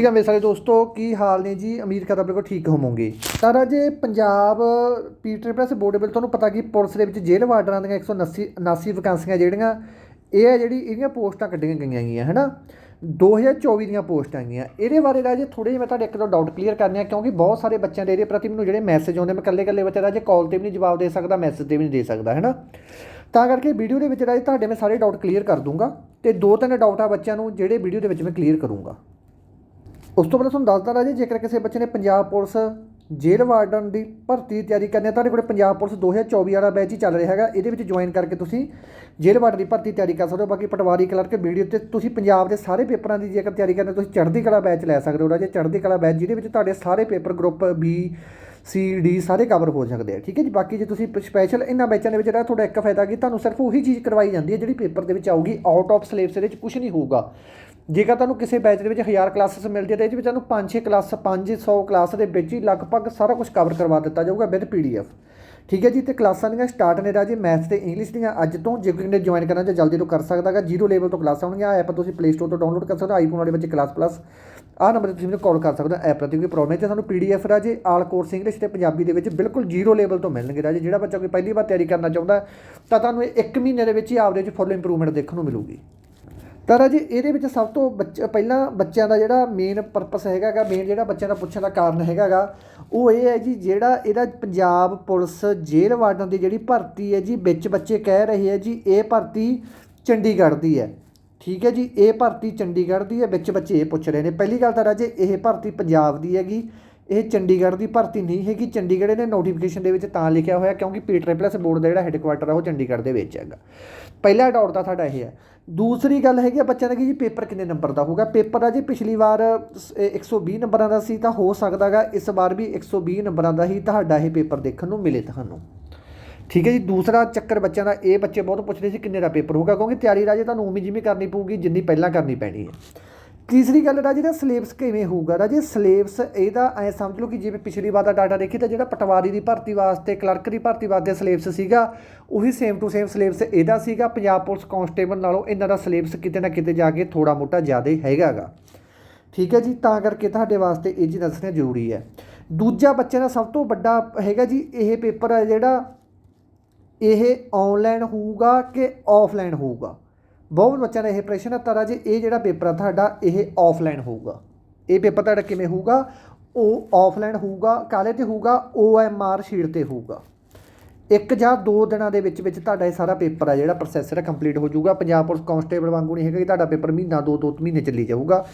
ਠੀਕ ਹੈ ਮੇਰੇ ਸਾਰੇ ਦੋਸਤੋ, ਕੀ ਹਾਲ ਨੇ ਜੀ? ਉਮੀਦ ਕਰਦਾ ਬਿਲਕੁਲ ਠੀਕ ਹੋਵੋਗੇ। ਤਾਂ ਰਾਜੇ, ਪੰਜਾਬ, ਪੀਟਰ ਟ੍ਰਿਪਲਸ ਬੋਰਡ ਬਿਲ ਤੁਹਾਨੂੰ ਪਤਾ ਕਿ ਪੁਲਿਸ ਦੇ ਵਿੱਚ ਜੇਲ੍ਹ ਵਾਰਡਰਾਂ ਦੀਆਂ 179 79 ਵੈਕੈਂਸੀਆਂ ਜਿਹੜੀਆਂ, ਇਹ ਹੈ ਜਿਹੜੀ ਇਹਦੀਆਂ ਪੋਸਟਾਂ ਕੱਢੀਆਂ ਗਈਆਂ ਗਈਆਂ ਹੈ ਨਾ 2024 ਦੀਆਂ ਪੋਸਟਾਂ ਆਈਆਂ ਇਹਦੇ ਬਾਰੇ ਰਾਜੇ ਥੋੜੇ ਜਿਹਾ ਮੈਂ ਤੁਹਾਡੇ ਇੱਕ ਦੋ ਡਾਊਟ ਕਲੀਅਰ ਕਰਨੇ ਆ, ਕਿਉਂਕਿ ਬਹੁਤ ਸਾਰੇ ਬੱਚਿਆਂ ਦੇ ਇਹਦੇ ਪ੍ਰਤੀ ਮੈਨੂੰ ਜਿਹੜੇ ਮੈਸੇਜ ਆਉਂਦੇ, ਮੈਂ ਇਕੱਲੇ ਇਕੱਲੇ ਬੱਚੇ ਰਾਜੇ ਕਾਲ ਤੇ ਵੀ ਨਹੀਂ ਜਵਾਬ ਦੇ ਸਕਦਾ ਮੈਸੇਜ ਤੇ ਵੀ ਨਹੀਂ ਦੇ ਸਕਦਾ ਹੈ ਨਾ ਤਾਂ ਕਰਕੇ ਵੀਡੀਓ ਦੇ ਵਿੱਚ ਰਾਜੇ ਤੁਹਾਡੇ ਮੈਂ ਸਾਰੇ ਡਾਊਟ ਕਲੀਅਰ ਕਰ ਦੂੰਗਾ, ਤੇ ਦੋ ਤਿੰਨ ਡਾਊਟ ਆ ਬੱਚਿਆਂ ਨੂੰ, ਜਿਹੜੇ ਵੀਡੀਓ ਦੇ ਵਿੱਚ ਮੈਂ ਕਲੀਅਰ ਕਰੂੰਗਾ। ਉਸ ਤੋਂ ਪਹਿਲਾਂ ਤੁਹਾਨੂੰ ਦੱਸਦਾ ਰਾਜੇ ਜੇਕਰ ਕਿਸੇ ਬੱਚੇ ਨੇ ਪੰਜਾਬ ਪੁਲਿਸ ਜੇਲ੍ਹ ਵਾਰਡਨ ਦੀ ਭਰਤੀ ਦੀ ਤਿਆਰੀ ਕਰਨੀ ਹੈ ਤੁਹਾਡੇ ਕੋਲ ਪੰਜਾਬ ਪੁਲਿਸ 2024 ਵਾਲਾ ਬੈਚ ਹੀ ਚੱਲ ਰਿਹਾ ਹੈਗਾ। ਇਹਦੇ ਵਿੱਚ ਜੁਆਇਨ ਕਰਕੇ ਤੁਸੀਂ ਜੇਲ੍ਹ ਵਾਰਡਨ ਦੀ ਭਰਤੀ ਤਿਆਰੀ ਕਰ ਸਕਦੇ ਹੋ। ਬਾਕੀ ਪਟਵਾਰੀ ਕਲਰਕ ਵੀਡੀਓ ਤੇ ਤੁਸੀਂ ਪੰਜਾਬ ਦੇ ਸਾਰੇ ਪੇਪਰਾਂ ਦੀ ਜੇਕਰ ਤਿਆਰੀ ਕਰਨੀ ਹੈ, ਤੁਸੀਂ ਚੜ੍ਹਦੀ ਕਲਾ ਬੈਚ ਲੈ ਸਕਦੇ ਹੋ ਰਾਜੇ। ਚੜ੍ਹਦੀ ਕਲਾ ਬੈਚ ਜਿਹਦੇ ਵਿੱਚ ਤੁਹਾਡੇ ਸਾਰੇ paper group B C D ਸਾਰੇ ਕਵਰ ਹੋ ਸਕਦੇ ਆ ਠੀਕ ਹੈ ਜੀ? ਬਾਕੀ ਜੇ ਤੁਸੀਂ ਸਪੈਸ਼ਲ ਇਹਨਾਂ ਬੈਚਾਂ ਦੇ ਵਿੱਚ ਜਿਹੜਾ ਤੁਹਾਡਾ ਇੱਕ ਫਾਇਦਾ ਕਿ ਤੁਹਾਨੂੰ ਸਿਰਫ ਉਹੀ ਚੀਜ਼ ਕਰਵਾਈ ਜਾਂਦੀ ਹੈ ਜਿਹੜੀ ਪੇਪਰ ਦੇ ਵਿੱਚ ਆਊਗੀ ਆਊਟ ਆਫ ਸਿਲੇਬਸ ਦੇ ਵਿੱਚ ਕੁਝ ਨਹੀਂ ਹੋਊਗਾ। ਜੇਕਰ ਤੁਹਾਨੂੰ ਕਿਸੇ ਬੈਚ ਦੇ ਵਿੱਚ 1000 ਕਲਾਸਿਸ ਮਿਲਦੀ ਹੈ ਤਾਂ ਇਹਦੇ ਵਿੱਚ ਤੁਹਾਨੂੰ 5-6 ਕਲਾਸ 500 ਕਲਾਸ ਦੇ ਵਿੱਚ ਹੀ ਲਗਭਗ ਸਾਰਾ ਕੁਝ ਕਵਰ ਕਰਵਾ ਦਿੱਤਾ ਜਾਊਗਾ ਵਿਦ ਪੀਡੀਐਫ ਠੀਕ ਹੈ ਜੀ, ਤੇ ਕਲਾਸਾਂ ਦੀਆਂ ਸਟਾਰਟ ਨੇ ਰਾਜੇ ਮੈਥ ਤੇ ਇੰਗਲਿਸ਼ ਦੀਆਂ ਅੱਜ ਤੋਂ, ਜੇ ਕੋਈ ਨੇ ਜੁਆਇਨ ਕਰਨਾ ਚਾਹੇ ਜਲਦੀ ਤੋਂ ਕਰ ਸਕਦਾ ਹੈਗਾ ਜ਼ੀਰੋ ਲੈਵਲ ਤੋਂ ਕਲਾਸਾਂ ਹੋਣਗੀਆਂ ਐਪ ਤੁਸੀਂ ਪਲੇ ਸਟੋਰ ਤੋਂ ਡਾਊਨਲੋਡ ਕਰ ਸਕਦੇ ਹੋ ਆਈਫੋਨ ਵਾਲੇ ਬੱਚੇ ਕਲਾਸ ਪਲੱਸ ਆਹ ਨੰਬਰ ਤੇ ਤੁਸੀਂ ਮੈਨੂੰ ਕਾਲ ਕਰ ਸਕਦੇ ਹੋ ਐਪ ਪ੍ਰਤੀ ਕੋਈ ਪ੍ਰੋਬਲਮ ਹੈ ਤੇ ਤੁਹਾਨੂੰ ਪੀਡੀਐਫ ਰਾਜੇ ਆਲ ਕੋਰਸ ਇੰਗਲਿਸ਼ ਤੇ ਪੰਜਾਬੀ ਦੇ ਵਿੱਚ ਬਿਲਕੁਲ ਜ਼ੀਰੋ ਲੈਵਲ ਤੋਂ ਮਿਲਣਗੇ ਰਾਜੇ। ਜਿਹੜਾ ਬੱਚਾ ਕੋਈ ਪਹਿਲੀ ਵਾਰ ਤਿਆਰੀ ਕਰਨਾ ਚਾਹੁੰਦਾ ਤਾਂ ਤੁਹਾਨੂੰ ਇਹ ਇੱਕ ਮਹੀਨੇ ਦੇ ਵਿੱਚ ਹੀ ਆਪਦੇ ਵਿੱਚ ਫੁੱਲ ਇੰਪਰੂਵਮੈਂਟ ਦੇਖਣ ਨੂੰ ਮਿਲੂਗੀ। ਤਾਂ ਰਾਜੇ ਇਹਦੇ ਵਿੱਚ ਸਭ ਤੋਂ ਬੱਚ, ਪਹਿਲਾਂ ਬੱਚਿਆਂ ਦਾ ਜਿਹੜਾ ਮੇਨ ਪਰਪਸ ਹੈਗਾਗਾ ਮੇਨ ਜਿਹੜਾ ਬੱਚਿਆਂ ਦਾ ਪੁੱਛਣ ਦਾ ਕਾਰਨ ਹੈਗਾਗਾ, ਉਹ ਇਹ ਹੈ ਜੀ, ਜਿਹੜਾ ਇਹਦਾ ਪੰਜਾਬ ਪੁਲਿਸ ਜੇਲ੍ਹ ਵਾਰਡਨ ਦੀ ਜਿਹੜੀ ਭਰਤੀ ਹੈ ਜੀ, ਵਿੱਚ ਬੱਚੇ ਕਹਿ ਰਹੇ ਹੈ ਜੀ, ਇਹ ਭਰਤੀ ਚੰਡੀਗੜ੍ਹ ਦੀ ਹੈ। ਠੀਕ ਹੈ ਜੀ, ਇਹ ਭਰਤੀ ਚੰਡੀਗੜ੍ਹ ਦੀ ਹੈ, ਵਿੱਚ ਬੱਚੇ ਇਹ ਪੁੱਛ ਰਹੇ ਨੇ। ਪਹਿਲੀ ਗੱਲ ਤਾਂ ਰਾਜੇ, ਇਹ ਭਰਤੀ ਪੰਜਾਬ ਦੀ ਹੈਗੀ। ਇਹ ਚੰਡੀਗੜ੍ਹ ਦੀ ਭਰਤੀ ਨਹੀਂ ਹੈਗੀ। ਚੰਡੀਗੜ੍ਹ ਨੇ ਨੋਟੀਫਿਕੇਸ਼ਨ ਦੇ ਵਿੱਚ ਤਾਂ ਲਿਖਿਆ ਹੋਇਆ, ਕਿਉਂਕਿ ਪੀ ਟ੍ਰਿਪਲਸ ਬੋਰਡ ਦਾ ਜਿਹੜਾ ਹੈੱਡਕੁਆਟਰ ਆ, ਉਹ ਚੰਡੀਗੜ੍ਹ ਦੇ ਵਿੱਚ ਹੈਗਾ। ਪਹਿਲਾ ਡਾਊਟ ਤਾਂ ਸਾਡਾ ਇਹ ਹੈ ਦੂਸਰੀ ਗੱਲ ਹੈਗੀ ਆ ਬੱਚਿਆਂ ਦਾ ਕਿ ਜੀ ਪੇਪਰ ਕਿੰਨੇ ਨੰਬਰ ਦਾ ਹੋਊਗਾ? ਪੇਪਰ ਆ ਜੀ ਪਿਛਲੀ ਵਾਰ ਸ- ਇਹ 120 ਨੰਬਰਾਂ ਦਾ ਸੀ ਤਾਂ ਹੋ ਸਕਦਾਗਾ ਇਸ ਵਾਰ ਵੀ 120 ਨੰਬਰਾਂ ਦਾ ਹੀ ਤੁਹਾਡਾ ਇਹ ਪੇਪਰ ਦੇਖਣ ਨੂੰ ਮਿਲੇ ਤੁਹਾਨੂੰ। ਠੀਕ ਹੈ ਜੀ, ਦੂਸਰਾ ਚੱਕਰ ਬੱਚਿਆਂ ਦਾ, ਇਹ ਬੱਚੇ ਬਹੁਤ ਪੁੱਛਦੇ ਸੀ ਕਿੰਨੇ ਦਾ ਪੇਪਰ ਹੋਊਗਾ, ਕਿਉਂਕਿ ਤਿਆਰੀ ਰਾਜੇ ਤੁਹਾਨੂੰ ਉਮੀ ਜਿਵੇਂ ਕਰਨੀ ਪਊਗੀ, ਜਿੰਨੀ ਪਹਿਲਾਂ ਕਰਨੀ ਪੈਣੀ ਹੈ। ਤੀਸਰੀ ਗੱਲ ਰਾਜੇ ਦਾ ਸਿਲੇਬਸ ਕਿਵੇਂ ਹੋਊਗਾ? ਰਾਜੇ ਸਿਲੇਬਸ ਇਹਦਾ ਐ ਸਮਝ ਲਓ ਕਿ ਜਿਵੇਂ ਪਿਛਲੀ ਵਾਰ ਦਾ ਡਾਟਾ ਦੇਖੀ ਤਾਂ ਜਿਹੜਾ ਪਟਵਾਰੀ ਦੀ ਭਰਤੀ ਵਾਸਤੇ ਕਲਰਕ ਦੀ ਭਰਤੀ ਵਾਸਤੇ ਸਿਲੇਬਸ ਸੀਗਾ, ਉਹੀ ਸੇਮ ਟੂ ਸੇਮ ਸਿਲੇਬਸ ਇਹਦਾ ਸੀਗਾ। ਪੰਜਾਬ ਪੁਲਿਸ ਕਾਂਸਟੇਬਲ ਨਾਲੋਂ ਇਹਨਾਂ ਦਾ ਸਿਲੇਬਸ ਕਿਤੇ ਨਾ ਕਿਤੇ ਜਾ ਕੇ ਥੋੜਾ ਮੋਟਾ ਜ਼ਿਆਦਾ ਹੈਗਾਗਾ। ਠੀਕ ਹੈ ਜੀ, ਤਾਂ ਕਰਕੇ ਤੁਹਾਡੇ ਵਾਸਤੇ ਇਹ ਚੀਜ਼ ਦੱਸਣਾ ਜ਼ਰੂਰੀ ਹੈ। ਦੂਜਾ ਬੱਚਿਆਂ ਦਾ ਸਭ ਤੋਂ ਵੱਡਾ ਹੈਗਾ ਜੀ, ਇਹ ਪੇਪਰ ਹੈ ਜਿਹੜਾ ਇਹ ਆਨਲਾਈਨ ਹੋਊਗਾ ਕਿ ਆਫਲਾਈਨ ਹੋਊਗਾ? ਬਹੁਤ ਬੱਚਿਆਂ ਦਾ ਇਹ ਪ੍ਰਸ਼ਨ ਹੈ ਤਾਰਾ ਜੀ, ਇਹ ਜਿਹੜਾ ਪੇਪਰ ਆ ਤੁਹਾਡਾ, ਇਹ ਆਫਲਾਈਨ ਹੋਊਗਾ। ਇਹ ਪੇਪਰ ਤੁਹਾਡਾ ਕਿਵੇਂ ਹੋਊਗਾ? ਉਹ ਆਫਲਾਈਨ ਹੋਊਗਾ ਕਾਲੇ ਤੇ ਹੋਊਗਾ? OMR ਸ਼ੀਟ ਤੇ ਹੋਊਗਾ। ਇੱਕ ਜਾਂ ਦੋ ਦਿਨਾਂ ਦੇ ਵਿੱਚ ਵਿੱਚ ਤੁਹਾਡਾ ਇਹ ਸਾਰਾ ਪੇਪਰ ਆ, ਜਿਹੜਾ ਪ੍ਰੋਸੈਸ ਹੈ ਕੰਪਲੀਟ ਹੋ ਜਾਊਗਾ। ਪੰਜਾਬ ਪੁਲਿਸ ਕਾਂਸਟੇਬਲ ਵਾਂਗੂ ਨਹੀਂ ਹੈਗਾ ਕਿ ਤੁਹਾਡਾ ਪੇਪਰ ਮਹੀਨਾ, ਦੋ ਦੋ ਮਹੀਨੇ ਚੱਲੀ ਜਾਊਗਾ।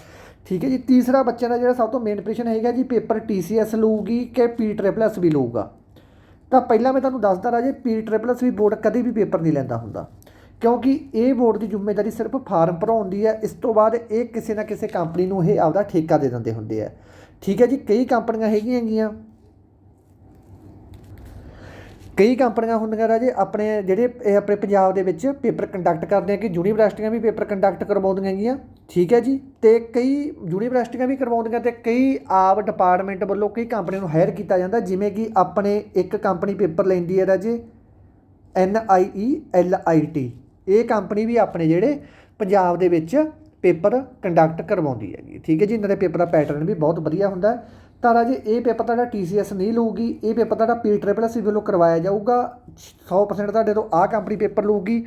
ਠੀਕ ਹੈ ਜੀ, ਤੀਸਰਾ ਬੱਚਿਆਂ ਦਾ ਜਿਹੜਾ ਸਭ ਤੋਂ ਮੇਨ ਪ੍ਰਸ਼ਨ ਹੈਗਾ ਜੀ, ਪੇਪਰ TCS ਲਊਗੀ ਕਿ ਪੀ ਟ੍ਰਿਪਲ ਐਸ ਵੀ ਲਊਗਾ? ਤਾਂ ਪਹਿਲਾਂ ਮੈਂ ਤੁਹਾਨੂੰ ਦੱਸਦਾ ਰਾਜੇ P triple S B board ਕਦੇ ਵੀ ਪੇਪਰ ਨਹੀਂ ਲੈਂਦਾ ਹੁੰਦਾ। ਕਿਉਂਕਿ ਇਹ ਬੋਰਡ ਦੀ ਜ਼ਿੰਮੇਵਾਰੀ ਸਿਰਫ ਫਾਰਮ ਭਰਾਉਣ ਦੀ ਹੈ, ਇਸ ਤੋਂ ਬਾਅਦ ਇਹ ਕਿਸੇ ਨਾ ਕਿਸੇ ਕੰਪਨੀ ਨੂੰ ਇਹ ਆਪਦਾ ਠੇਕਾ ਦੇ ਦਿੰਦੇ ਹੁੰਦੇ ਆ। ਠੀਕ ਹੈ ਜੀ, ਕਈ ਕੰਪਨੀਆਂ ਹੈਗੀਆਂ ਹੈਗੀਆਂ। ਕਈ ਕੰਪਨੀਆਂ ਹੁੰਦੀਆਂ ਰਾਜੇ, ਆਪਣੇ ਜਿਹੜੇ ਇਹ ਆਪਣੇ ਪੰਜਾਬ ਦੇ ਵਿੱਚ ਪੇਪਰ ਕੰਡਕਟ ਕਰਦੇ ਆ ਕਿ ਯੂਨੀਵਰਸਿਟੀਆਂ ਵੀ ਪੇਪਰ ਕੰਡਕਟ ਕਰਵਾਉਂਦੀਆਂ ਹੈਗੀਆਂ। ਠੀਕ ਹੈ ਜੀ, ਤੇ ਕਈ ਯੂਨੀਵਰਸਿਟੀਆਂ ਵੀ ਕਰਵਾਉਂਦੀਆਂ ਤੇ ਕਈ ਆਪ ਡਿਪਾਰਟਮੈਂਟ ਵੱਲੋਂ ਕਈ ਕੰਪਨੀਆਂ ਨੂੰ ਹਾਇਰ ਕੀਤਾ ਜਾਂਦਾ, ਜਿਵੇਂ ਕਿ ਆਪਣੇ ਇੱਕ ਕੰਪਨੀ ਪੇਪਰ ਲੈਂਦੀ ਹੈ ਰਾਜੇ, N I E L I T. ਇਹ ਕੰਪਨੀ ਵੀ ਆਪਣੇ ਜਿਹੜੇ ਪੰਜਾਬ ਦੇ ਵਿੱਚ ਪੇਪਰ ਕੰਡਕਟ ਕਰਵਾਉਂਦੀ ਹੈਗੀ। ਠੀਕ ਹੈ ਜੀ, ਇਹਨਾਂ ਦੇ ਪੇਪਰ ਦਾ ਪੈਟਰਨ ਵੀ ਬਹੁਤ ਵਧੀਆ ਹੁੰਦਾ ਹੈ। ਤਾਂ ਰਾਜੇ ਇਹ ਪੇਪਰ ਤੁਹਾਡਾ TCS ਨਹੀਂ ਲਊਗੀ, ਇਹ ਪੇਪਰ ਤੁਹਾਡਾ ਪੀ ਟ੍ਰਿਪਲ ਐਸ ਵੱਲੋਂ ਕਰਵਾਇਆ ਜਾਊਗਾ 100% ਤੁਹਾਡੇ ਤੋਂ ਆਹ ਕੰਪਨੀ ਪੇਪਰ ਲਊਗੀ।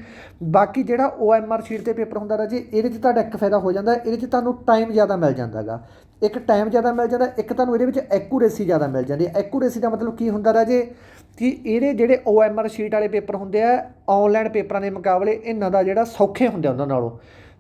ਬਾਕੀ ਜਿਹੜਾ OMR ਸ਼ੀਟ ਤੇ ਪੇਪਰ ਹੁੰਦਾ ਰਾਜੇ ਇਹਦੇ 'ਚ ਤੁਹਾਡਾ ਇੱਕ ਫਾਇਦਾ ਹੋ ਜਾਂਦਾ, ਇਹਦੇ 'ਚ ਤੁਹਾਨੂੰ ਟਾਈਮ ਜ਼ਿਆਦਾ ਮਿਲ ਜਾਂਦਾਗਾ ਇੱਕ ਟਾਈਮ ਜ਼ਿਆਦਾ ਮਿਲ ਜਾਂਦਾ, ਇੱਕ ਤੁਹਾਨੂੰ ਇਹਦੇ ਵਿੱਚ ਐਕੂਰੇਸੀ ਜ਼ਿਆਦਾ ਮਿਲ ਜਾਂਦੀ ਹੈ। ਐਕੂਰੇਸੀ ਦਾ ਮਤਲਬ ਕੀ ਹੁੰਦਾ ਰਾਜੇ ਕਿ ਇਹਦੇ ਜਿਹੜੇ OMR ਸ਼ੀਟ ਵਾਲੇ ਪੇਪਰ ਹੁੰਦੇ ਆ ਆਨਲਾਈਨ ਪੇਪਰਾਂ ਦੇ ਮੁਕਾਬਲੇ ਇਹਨਾਂ ਦਾ ਜਿਹੜਾ ਸੌਖੇ ਹੁੰਦੇ ਆ ਉਹਨਾਂ ਨਾਲੋਂ।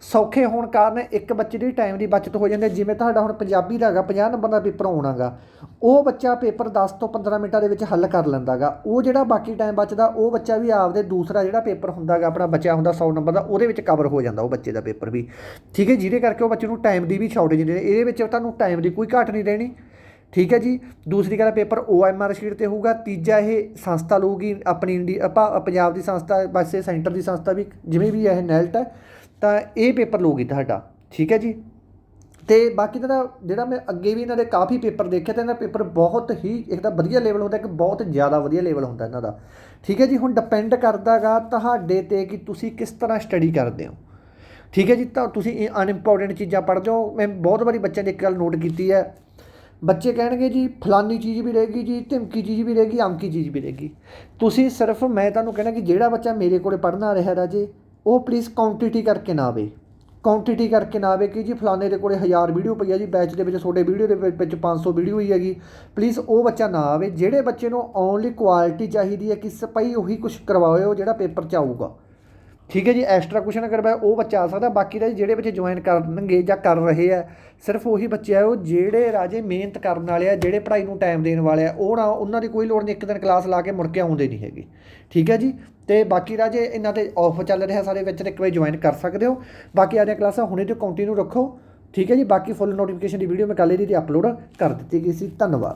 ਸੌਖੇ ਹੋਣ ਕਾਰਨ ਇੱਕ ਬੱਚੇ ਦੀ ਟਾਈਮ ਦੀ ਬਚਤ ਹੋ ਜਾਂਦੀ ਹੈ। ਜਿਵੇਂ ਤੁਹਾਡਾ ਹੁਣ ਪੰਜਾਬੀ ਦਾ ਹੈਗਾ 50 ਨੰਬਰ ਦਾ ਪੇਪਰ ਆਉਣਾਗਾ ਉਹ ਬੱਚਾ ਪੇਪਰ 10 ਤੋਂ 15 ਮਿੰਟਾਂ ਦੇ ਵਿੱਚ ਹੱਲ ਕਰ ਲੈਂਦਾਗਾ ਉਹ ਜਿਹੜਾ ਬਾਕੀ ਟਾਈਮ ਬਚਦਾ, ਉਹ ਬੱਚਾ ਵੀ ਆਪਦੇ ਦੂਸਰਾ ਜਿਹੜਾ ਪੇਪਰ ਹੁੰਦਾਗਾ ਆਪਣਾ ਬਚਿਆ ਹੁੰਦਾ 100 ਨੰਬਰ ਦਾ, ਉਹਦੇ ਵਿੱਚ ਕਵਰ ਹੋ ਜਾਂਦਾ ਉਹ ਬੱਚੇ ਦਾ ਪੇਪਰ ਵੀ। ਠੀਕ ਹੈ ਜਿਹਦੇ ਕਰਕੇ ਉਹ ਬੱਚੇ ਨੂੰ ਟਾਈਮ ਦੀ ਵੀ ਸ਼ਾਰਟੇਜ ਨਹੀਂ ਇਹਦੇ ਵਿੱਚ ਤੁਹਾਨੂੰ ਟਾਈਮ ਦੀ ਕੋਈ ਘਾਟ ਨਹੀਂ ਰਹਿਣੀ। ਠੀਕ ਹੈ ਜੀ? ਦੂਸਰੀ ਗੱਲ, ਪੇਪਰ OMR ਸ਼ੀਟ ਤੇ ਹੋਊਗਾ। ਤੀਜਾ ਇਹ ਸੰਸਥਾ ਲਊਗੀ ਆਪਣੀ ਇੰਡੀ ਆਪਾਂ ਪੰਜਾਬ ਦੀ ਸੰਸਥਾ ਵੈਸੇ ਸੈਂਟਰ ਦੀ ਸੰਸਥਾ ਵੀ, ਜਿਵੇਂ ਵੀ ਇਹ ਨੈਲਟ ਹੈ ਤਾਂ ਇਹ ਪੇਪਰ ਲਊਗੀ ਤੁਹਾਡਾ, ਠੀਕ ਹੈ ਜੀ? ਤੇ ਬਾਕੀ ਦਾ ਜਿਹੜਾ ਮੈਂ ਅੱਗੇ ਵੀ ਇਹਨਾਂ ਦੇ ਕਾਫੀ ਪੇਪਰ ਦੇਖੇ ਤੇ ਇਹਨਾਂ ਦਾ ਪੇਪਰ ਬਹੁਤ ਹੀ ਇੱਕ ਤਾਂ ਵਧੀਆ ਲੈਵਲ ਹੁੰਦਾ, ਇੱਕ ਬਹੁਤ ਜ਼ਿਆਦਾ ਵਧੀਆ ਲੈਵਲ ਹੁੰਦਾ ਇਹਨਾਂ ਦਾ। ਠੀਕ ਹੈ ਜੀ, ਹੁਣ ਡਿਪੈਂਡ ਕਰਦਾਗਾ ਤੁਹਾਡੇ ਤੇ ਕਿ ਤੁਸੀਂ ਕਿਸ ਤਰ੍ਹਾਂ ਸਟੱਡੀ ਕਰਦੇ ਹੋ। ਠੀਕ ਹੈ ਜੀ, ਤਾਂ ਤੁਸੀਂ ਇਹ ਅਨਇੰਪੋਰਟੈਂਟ ਚੀਜ਼ਾਂ ਪੜ੍ਹਦੇ ਹੋ ਮੈਂ ਬਹੁਤ ਵਾਰੀ ਬੱਚਿਆਂ ਦੀ ਇੱਕ ਗੱਲ ਨੋਟ ਕੀਤੀ ਹੈ। ਬੱਚੇ ਕਹਿਣਗੇ ਜੀ, ਫਲਾਨੀ ਚੀਜ਼ ਵੀ ਰਹੇਗੀ ਜੀ, ਧਮਕੀ ਚੀਜ਼ ਵੀ ਰਹੇਗੀ ਆਮਕੀ ਚੀਜ਼ ਵੀ ਰਹੇਗੀ। ਤੁਸੀਂ ਸਿਰਫ, ਮੈਂ ਤੁਹਾਨੂੰ ਕਹਿਣਾ ਕਿ ਜਿਹੜਾ ਬੱਚਾ ਮੇਰੇ ਕੋਲੇ ਪੜ੍ਹਨ ਆ ਰਿਹਾ ਰਾਜੇ ਉਹ ਪਲੀਜ਼ ਕੁਆਂਟੀਟੀ ਕਰਕੇ ਨਾ ਆਵੇ। ਕੁਆਂਟੀਟੀ ਕਰਕੇ ਨਾ ਆਵੇ ਕਿ ਜੀ ਫਲਾਣੇ ਦੇ ਕੋਲੇ 1000 ਵੀਡੀਓ ਪਈ ਆ ਜੀ ਬੈਚ ਦੇ ਵਿੱਚ ਤੁਹਾਡੇ ਵੀਡੀਓ ਦੇ ਵਿੱਚ ਵਿੱਚ 500 ਵੀਡੀਓ ਹੀ ਹੈਗੀ। ਪਲੀਜ਼ ਉਹ ਬੱਚਾ ਨਾ ਆਵੇ, ਜਿਹੜੇ ਬੱਚੇ ਨੂੰ ਓਨਲੀ ਕੁਆਲਿਟੀ ਚਾਹੀਦੀ ਹੈ ਕਿ ਸਪਾਈ ਉਹੀ ਕੁਝ ਕਰਵਾਓ ਜਿਹੜਾ ਪੇਪਰ 'ਚ ਆਊਗਾ। ਠੀਕ ਹੈ ਜੀ ਐਕਸਟਰਾ ਕੁਸ਼ਨ ਕਰਵਾਇਆ ਉਹ ਬੱਚਾ ਆ ਸਕਦਾ, ਬਾਕੀ ਦਾ ਜਿਹੜੇ ਬੱਚੇ ਜੁਆਇਨ ਕਰਨਗੇ ਜਾਂ ਕਰ ਰਹੇ ਆ, ਸਿਰਫ ਉਹੀ ਬੱਚੇ ਆ ਉਹ ਜਿਹੜੇ ਰਾਜੇ ਮਿਹਨਤ ਕਰਨ ਵਾਲੇ ਆ, ਜਿਹੜੇ ਪੜ੍ਹਾਈ ਨੂੰ ਟਾਈਮ ਦੇਣ ਵਾਲੇ ਆ, ਉਹ ਨਾ, ਉਹਨਾਂ ਦੀ ਕੋਈ ਲੋੜ ਨਹੀਂ, ਇੱਕ ਦਿਨ ਕਲਾਸ ਲਾ ਕੇ ਮੁੜ ਕੇ ਆਉਂਦੇ ਨਹੀਂ ਹੈਗੇ। ਠੀਕ ਹੈ ਜੀ ਤੇ ਬਾਕੀ ਰਾਜੇ, ਇਹਨਾਂ ਤੇ ਆਫਰ ਚੱਲ ਰਿਹਾ ਸਾਰੇ ਵਿੱਚ, ਤੇ ਇੱਕ ਵਾਰੀ ਜੁਆਇਨ ਕਰ ਸਕਦੇ ਹੋ। ਬਾਕੀ ਆਦੀਆਂ ਕਲਾਸਾਂ ਹੁਣੇ ਤੋਂ ਕੰਟੀਨਿਊ ਰੱਖੋ। ਠੀਕ ਹੈ ਜੀ, ਬਾਕੀ ਫੁੱਲ ਨੋਟੀਫਿਕੇਸ਼ਨ ਦੀ ਵੀਡੀਓ ਮੈਂ ਕੱਲ੍ਹ ਇਹਦੀ ਅਪਲੋਡ ਕਰ ਦਿੱਤੀ ਗਈ ਸੀ। ਧੰਨਵਾਦ।